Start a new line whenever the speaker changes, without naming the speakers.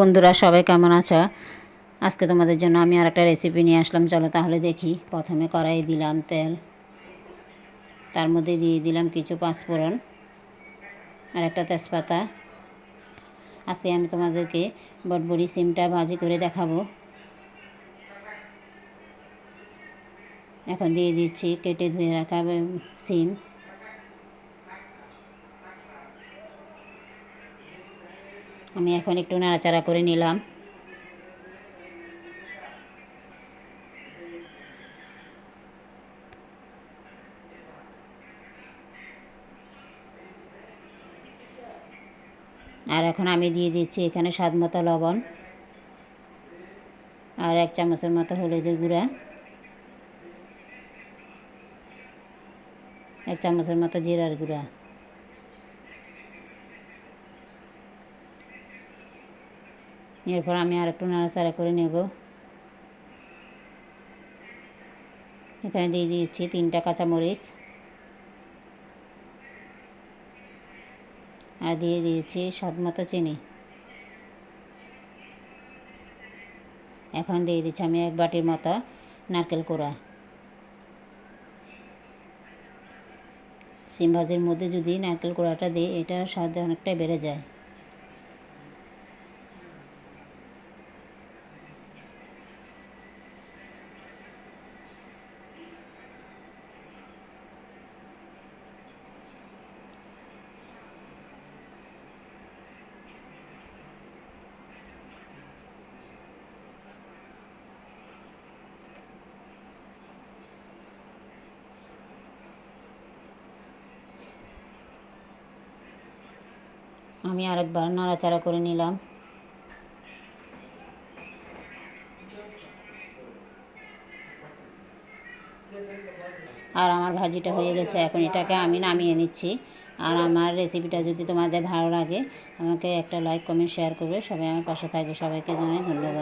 বন্ধুরা, সবাই কেমন আছো? আজকে তোমাদের জন্য আমি আর একটা রেসিপি নিয়ে আসলাম। চলো তাহলে দেখি। প্রথমে কড়াই দিলাম তেল। তার মধ্যে দিয়ে দিলাম কিছু পাঁচফোড়ন আর একটা তেজপাতা। আজকে আমি তোমাদেরকে বটবড়ি সিমটা ভাজি করে দেখাবো। এখন দিয়ে দিচ্ছি কেটে ধুয়ে রাখা সিম। আমি এখন একটু নাড়াচাড়া করে নিলাম। আর এখন আমি দিয়ে দিচ্ছি এখানে স্বাদ মতো লবণ আর এক চামচের মতো হলুদের গুঁড়া। এক চামচের মতো জিরার গুঁড়া। এরপর আমি আর একটু নাড়াচাড়া করে নেব। এখানে দিয়ে দিয়েছি তিনটা কাঁচামরিচ। আর দিয়ে দিয়েছি স্বাদ মতো চিনি। এখন দিয়ে দিচ্ছি আমি এক বাটির মতো নারকেল কোড়া। সিম ভাজির মধ্যে যদি নারকেল কোড়াটা দিই, এটার স্বাদ অনেকটাই বেড়ে যায়। আমি আরেকবার নাড়াচাড়া করে নিলাম। আর আমার ভাজিটা হয়ে গেছে, এখন এটাকে আমি নামিয়ে নিচ্ছি। আর আমার রেসিপিটা যদি তোমাদের ভালো লাগে, আমাকে একটা লাইক কমেন্ট শেয়ার করবে। সবাই আমার পাশে থাকবে। সবাইকে জানাই ধন্যবাদ।